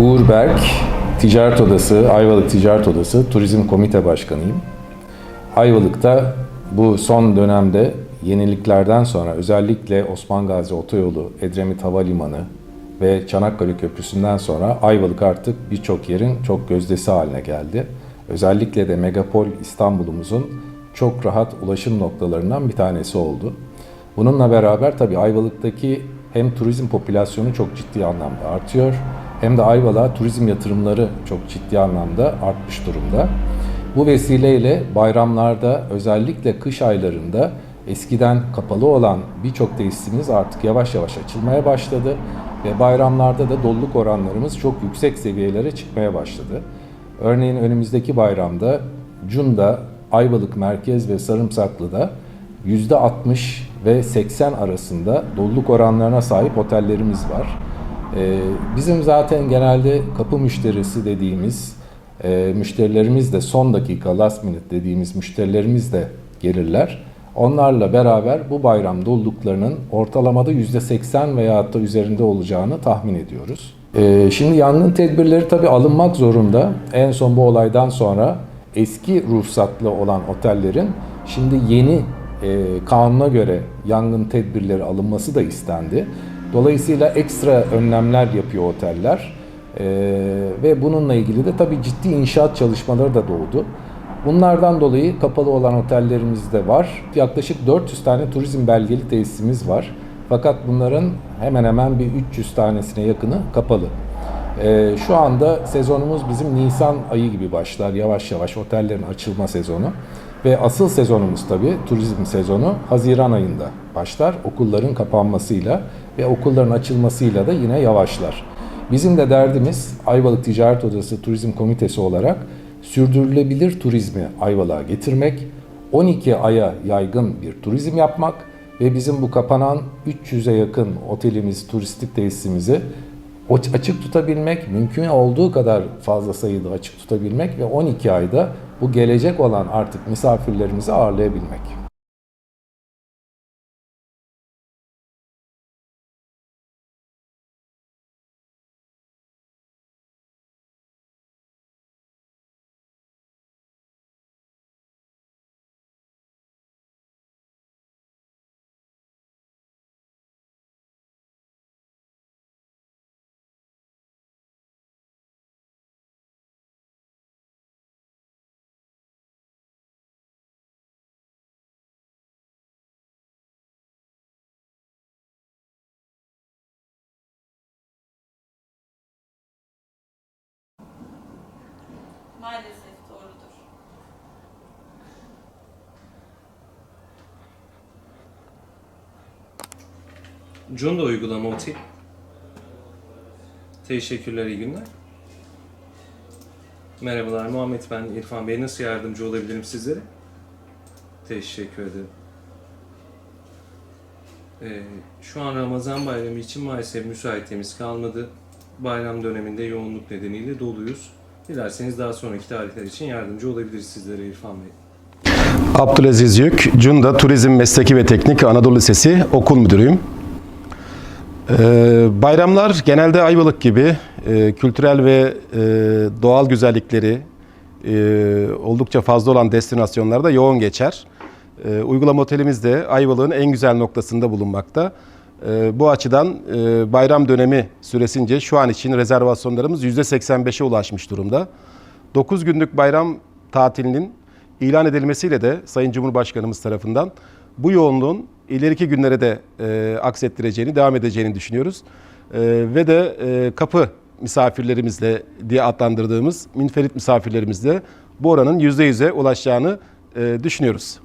Uğur Berk, Ticaret Odası, Ayvalık Ticaret Odası Turizm Komite Başkanıyım. Ayvalık'ta bu son dönemde yeniliklerden sonra özellikle Osman Gazi Otoyolu, Edremit Havalimanı ve Çanakkale Köprüsü'nden sonra Ayvalık artık birçok yerin çok gözdesi haline geldi. Özellikle de megapol İstanbul'umuzun çok rahat ulaşım noktalarından bir tanesi oldu. Bununla beraber tabii Ayvalık'taki hem turizm popülasyonu çok ciddi anlamda artıyor hem de Ayvalık'a turizm yatırımları çok ciddi anlamda artmış durumda. Bu vesileyle bayramlarda özellikle kış aylarında eskiden kapalı olan birçok tesisimiz artık yavaş yavaş açılmaya başladı ve bayramlarda da doluluk oranlarımız çok yüksek seviyelere çıkmaya başladı. Örneğin önümüzdeki bayramda Cunda, Ayvalık Merkez ve Sarımsaklı'da %60 ve 80 arasında doluluk oranlarına sahip otellerimiz var. Ee, Bizim zaten genelde kapı müşterisi dediğimiz e, müşterilerimiz de son dakika last minute dediğimiz müşterilerimiz de gelirler. Onlarla beraber bu bayram doluluklarının ortalamada %80 veya da üzerinde olacağını tahmin ediyoruz. Ee, Şimdi yangın tedbirleri tabii alınmak zorunda. En son bu olaydan sonra eski ruhsatlı olan otellerin şimdi yeni e, kanuna göre yangın tedbirleri alınması da istendi. Dolayısıyla ekstra önlemler yapıyor oteller. Ee, ve bununla ilgili de tabii ciddi inşaat çalışmaları da doğdu. Bunlardan dolayı kapalı olan otellerimiz de var. Yaklaşık 400 tane turizm belgeli tesisimiz var. Fakat bunların hemen hemen bir 300 tanesine yakını kapalı. Ee, şu anda sezonumuz bizim Nisan ayı gibi başlar. Yavaş yavaş otellerin açılma sezonu. Ve asıl sezonumuz tabii turizm sezonu Haziran ayında başlar. Okulların kapanmasıyla ve okulların açılmasıyla da yine yavaşlar. Bizim de derdimiz Ayvalık Ticaret Odası Turizm Komitesi olarak sürdürülebilir turizmi Ayvalık'a getirmek, 12 aya yaygın bir turizm yapmak ve bizim bu kapanan 300'e yakın otelimiz, turistik tesisimizi açık tutabilmek, mümkün olduğu kadar fazla sayıda açık tutabilmek ve 12 ayda bu gelecek olan artık misafirlerimizi ağırlayabilmek. Maalesef doğrudur. Cunda uygulama OTİ. Teşekkürler, iyi günler. Merhabalar, Muhammed ben. İrfan Bey nasıl yardımcı olabilirim sizlere? Teşekkür ederim. Ee, şu an Ramazan bayramı için maalesef müsaitliğimiz kalmadı. Bayram döneminde yoğunluk nedeniyle doluyuz. Dilerseniz daha sonraki tarihler için yardımcı olabiliriz sizlere İrfan Bey. Abdülaziz Yük, Cunda Turizm Mesleki ve Teknik Anadolu Lisesi okul müdürüyüm. Ee, bayramlar genelde Ayvalık gibi e, kültürel ve e, doğal güzellikleri e, oldukça fazla olan destinasyonlarda yoğun geçer. E, uygulama otelimiz de Ayvalık'ın en güzel noktasında bulunmakta. E, bu açıdan e, bayram dönemi süresince şu an için rezervasyonlarımız %85'e ulaşmış durumda. 9 günlük bayram tatilinin ilan edilmesiyle de Sayın Cumhurbaşkanımız tarafından bu yoğunluğun ileriki günlere de e, aksettireceğini, devam edeceğini düşünüyoruz. E, ve de e, kapı misafirlerimizle diye adlandırdığımız minferit misafirlerimizle bu oranın %100'e ulaşacağını e, düşünüyoruz.